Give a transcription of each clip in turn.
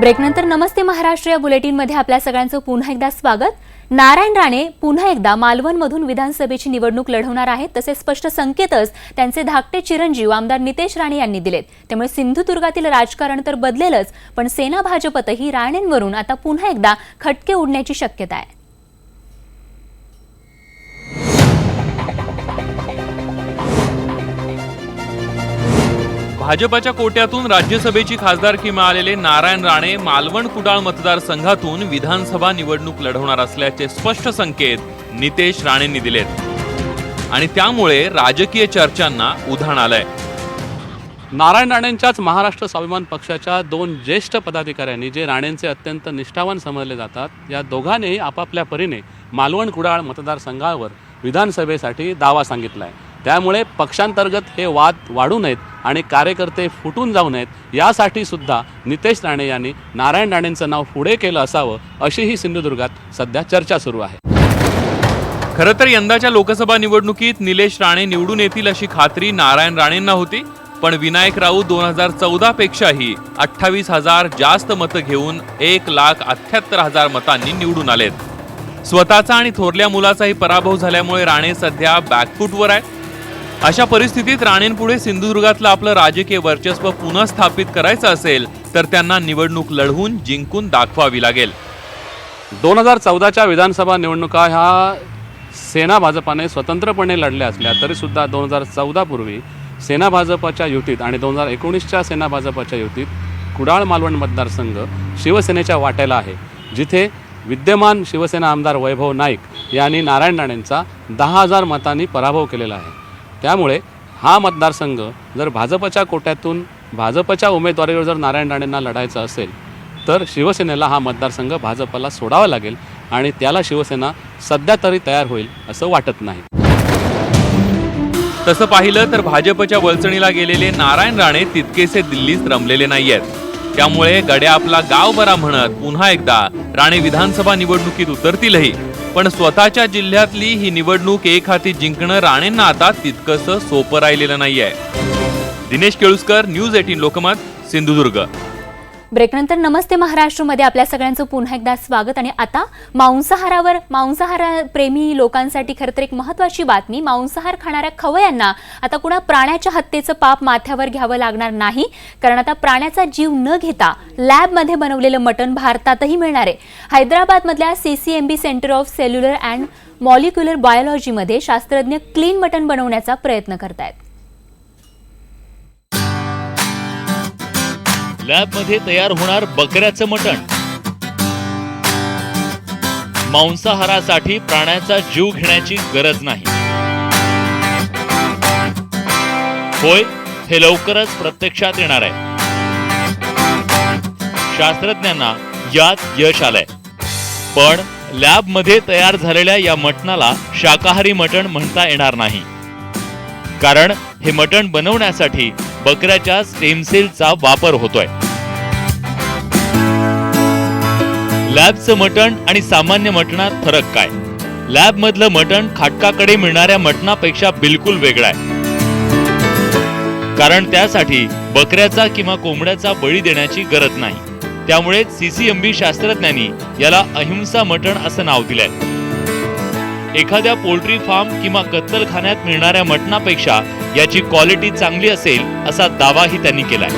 ब्रेकनंतर नमस्ते महाराष्ट्र या बुलेटिनमध्ये आपल्या सगळ्यांचं पुन्हा एकदा स्वागत. नारायण राणे पुन्हा एकदा मालवणमधून विधानसभेची निवडणूक लढवणार आहेत तसे स्पष्ट संकेतच त्यांचे धाकटे चिरंजीव आमदार नितेश राणे यांनी दिलेत. त्यामुळे सिंधुदुर्गातील राजकारण तर बदलेलच पण सेना भाजपतही राणेंवरून आता पुन्हा एकदा खटके उडण्याची शक्यता आहे. भाजपाच्या कोट्यातून राज्यसभेची खासदारकी मिळालेले नारायण राणे मालवण कुडाळ मतदारसंघातून विधानसभा निवडणूक लढवणार असल्याचे स्पष्ट संकेत नितेश राणेंनी दिलेत. आणि त्यामुळे राजकीय चर्चांना उधाण आलंय. नारायण राणेंच्याच महाराष्ट्र स्वाभिमान पक्षाच्या दोन ज्येष्ठ पदाधिकाऱ्यांनी जे राणेंचे अत्यंत निष्ठावान समजले जातात या दोघांनीही आपापल्या परीने मालवण कुडाळ मतदारसंघावर विधानसभेसाठी दावा सांगितला आहे त्यामुळे पक्षांतर्गत हे वाद वाढू नयेत आणि कार्यकर्ते फुटून जाऊ नयेत यासाठी सुद्धा नितेश राणे यांनी नारायण राणेंचं नाव पुढे केलं असावं अशीही सिंधुदुर्गात सध्या चर्चा सुरू आहे. खरं तर यंदाच्या लोकसभा निवडणुकीत निलेश राणे निवडून येतील अशी खात्री नारायण राणेंना होती पण विनायक राऊत दोन हजार चौदा पेक्षाही अठ्ठावीस हजार जास्त मतं घेऊन एक लाख अठ्याहत्तर हजार मतांनी निवडून आलेत. स्वतःचा आणि थोरल्या मुलाचाही पराभव झाल्यामुळे राणे सध्या बॅकफूटवर आहे अशा परिस्थितीत राणेंपुढे सिंधुदुर्गातलं आपलं राजकीय वर्चस्व पुन्हा स्थापित करायचं असेल तर त्यांना निवडणूक लढवून जिंकून दाखवावी लागेल. दोन हजार चौदाच्या विधानसभा निवडणुका ह्या सेना भाजपाने स्वतंत्रपणे लढल्या असल्या तरीसुद्धा दोन हजार चौदापूर्वी सेना भाजपाच्या युतीत आणि दोन हजार एकोणीसच्या सेना भाजपाच्या युतीत कुडाळ मालवण मतदारसंघ शिवसेनेच्या वाट्याला आहे जिथे विद्यमान शिवसेना आमदार वैभव नाईक यांनी नारायण राणेंचा दहा हजार मतांनी पराभव केलेला आहे. त्यामुळे हा मतदारसंघ जर भाजपच्या कोट्यातून भाजपच्या उमेदवारीवर जर नारायण राणेंना लढायचं असेल तर शिवसेनेला हा मतदारसंघ भाजपला सोडावा लागेल आणि त्याला शिवसेना सध्या तरी तयार होईल असं वाटत नाही. तसं पाहिलं तर भाजपच्या वळचणीला गेलेले नारायण राणे तितकेसे दिल्लीत रमलेले नाही आहेत त्यामुळे गड्या आपला गाव बरा म्हणत पुन्हा एकदा राणे विधानसभा निवडणुकीत उतरतीलही. पण स्वतःच्या जिल्ह्यातली ही निवडणूक एक हाती जिंकणं राणेंना आता तितकंसं सोपं राहिलेलं नाहीये. Dinesh Keluskar news eighteen Lokmat Sindhudurg. ब्रेकनंतर नमस्ते महाराष्ट्रमध्ये आपल्या सगळ्यांचं पुन्हा एकदा स्वागत. आणि आता मांसाहारावर मांसाहार प्रेमी लोकांसाठी खरं तर एक महत्वाची बातमी मांसाहार खाणाऱ्या खवयांना आता कुणा प्राण्याच्या हत्येचं पाप माथ्यावर घ्यावं लागणार नाही. कारण आता प्राण्याचा जीव न घेता लॅबमध्ये बनवलेलं मटण भारतातही मिळणार आहे. हैदराबादमधल्या CCMB centre of cellular and molecular बायोलॉजीमध्ये शास्त्रज्ञ क्लीन मटण बनवण्याचा प्रयत्न करतायत. लॅबमध्ये तयार होणार बकऱ्याचं मटण. मांसाहारासाठी प्राण्याचा जीव घेण्याची गरज नाही. होय हे लवकरच प्रत्यक्षात येणार आहे. शास्त्रज्ञांना यात यश आलंय. पण लॅबमध्ये तयार झालेल्या या मटणाला शाकाहारी मटण म्हणता येणार नाही. कारण हे मटण बनवण्यासाठी बकऱ्याच्या स्टेम सेलचा वापर होतोय. लॅबचं मटण आणि सामान्य मटणात फरक काय? लॅब मधलं मटण खाटकाकडे मिळणाऱ्या मटणापेक्षा बिलकुल वेगळं आहे. कारण त्यासाठी बकऱ्याचा किंवा कोंबड्याचा बळी देण्याची गरज नाही. त्यामुळे सीसीएमबी शास्त्रज्ञांनी याला अहिंसा मटण असं नाव दिलंय. एखाद्या पोल्ट्री फार्म किंवा कत्तलखान्यात मिळणाऱ्या मटणापेक्षा याची क्वालिटी चांगली असेल असा दावाही त्यांनी केलाय.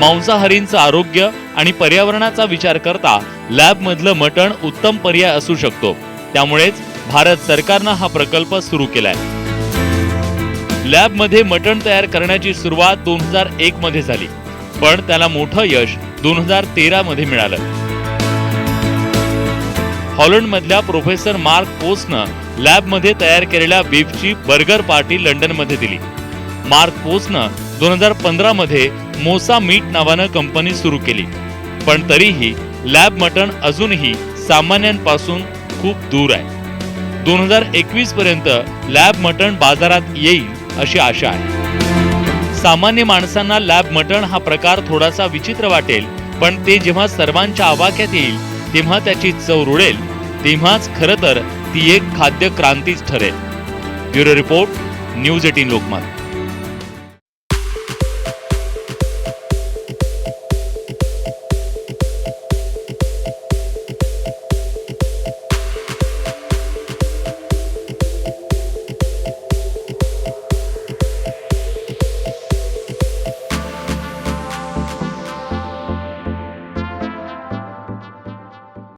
मांसाहारींचं आरोग्य आणि पर्यावरणाचा विचार करता लॅबमधलं मटण उत्तम पर्याय असू शकतो. त्यामुळेच भारत सरकारनं हा प्रकल्प सुरू केलाय. लॅबमध्ये मटण तयार करण्याची सुरुवात दोन हजार एक मध्ये झाली. पण त्याला मोठं यश दोन हजार तेरा मध्ये मिळालं. हॉलंडमधल्या प्रोफेसर मार्क पोसनं लॅबमध्ये तयार केलेल्या बीफची बर्गर पार्टी लंडनमध्ये दिली. मार्क पोसनं दोन हजार पंधरामध्ये मोसा मीट नावानं कंपनी सुरू केली. पण तरीही लॅब मटण अजूनही सामान्यांपासून खूप दूर आहे. दोन हजार एकवीस पर्यंत लॅब मटण बाजारात येईल अशी आशा आहे. सामान्य माणसांना लॅब मटण हा प्रकार थोडासा विचित्र वाटेल पण ते जेव्हा सर्वांच्या आवाक्यात येईल तेव्हा त्याची चव रुळेल. तेव्हाच खरं तर ती एक खाद्य क्रांतीच ठरेल. Bureau report news eighteen Lokmat.